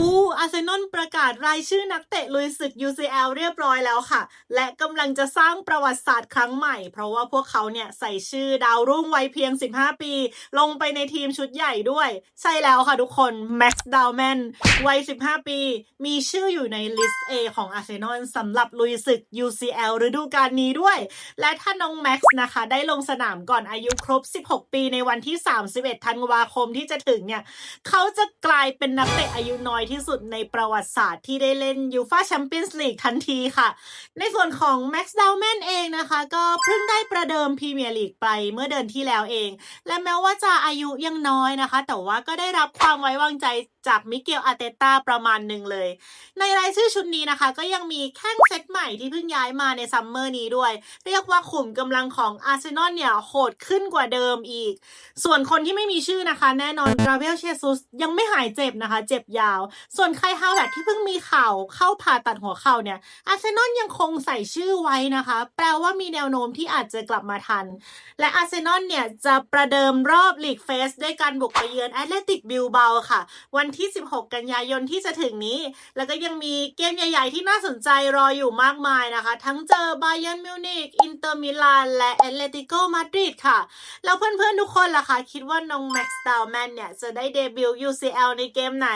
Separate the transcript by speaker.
Speaker 1: อู้อาร์เซนอลประกาศรายชื่อนักเตะลุยศึก UCL เรียบร้อยแล้วค่ะ และกำลังจะสร้างประวัติศาสตร์ครั้งใหม่ เพราะว่าพวกเขาเนี่ยใส่ชื่อดาวรุ่งวัยเพียง 15 ปี ลงไปในทีมชุดใหญ่ด้วย ใช่แล้วค่ะทุกคนแม็กซ์ดาวแมนวัย 15 ปี มีชื่ออยู่ในลิสต์ A ของอาร์เซนอลสำหรับลุยศึก UCL ฤดูกาลนี้ด้วย และถ้าน้องแม็กซ์นะคะได้ลงสนามก่อนอายุครบ 16 ปีในวันที่ 31 ธันวาคมที่จะถึงเนี่ยเขาจะกลายเป็นนักเตะอายุน้อยที่สุดในประวัติศาสตร์ที่ได้เล่นยูฟาแชมเปี้ยนส์ลีกทันทีค่ะ ในส่วนของแม็กซ์ดาวแมนเองนะคะ ก็เพิ่งได้ประเดิมพรีเมียร์ลีกไปเมื่อเดือนที่แล้วเอง และแม้ว่าจะอายุยังน้อยนะคะ แต่ว่าก็ได้รับความไว้วางใจจากมิเกลอาเตต้าประมาณหนึ่งเลย ในรายชื่อชุดนี้นะคะ ก็ยังมีแข้งเซตใหม่ที่เพิ่งย้ายมาในซัมเมอร์นี้ด้วย เรียกว่าขุมกำลังของอาร์เซนอลเนี่ยโหดขึ้นกว่าเดิมอีก ส่วนคนที่ไม่มีชื่อนะคะ แน่นอนราเบลเชซุสยังไม่หายเจ็บนะคะ เจ็บยาวส่วนไคฮาวแวร์ที่เพิ่งมีข่าวเข้าผ่าตัดหัวเข่าเนี่ยอาร์เซนอลยังคงใส่ชื่อไว้นะคะ แปลว่ามีแนวโน้มที่อาจจะกลับมาทัน และอาร์เซนอลเนี่ยจะประเดิมรอบลีกเฟสด้วยการบุกไปเยือนแอตเลติกบิลเบาค่ะ วันที่ 16 กันยายนที่จะถึงนี้ แล้วก็ยังมีเกมใหญ่ ๆ ที่น่าสนใจรออยู่มากมายนะคะ ทั้งเจอบาเยิร์นมิวนิกอินเตอร์มิลานและแอตเลติโกมาดริดค่ะ แล้วเพื่อนๆทุกคนล่ะคะ คิดว่าน้องแม็กซ์ดาวแมนเนี่ย จะได้เดบิวต์ UCL ในเกมไหน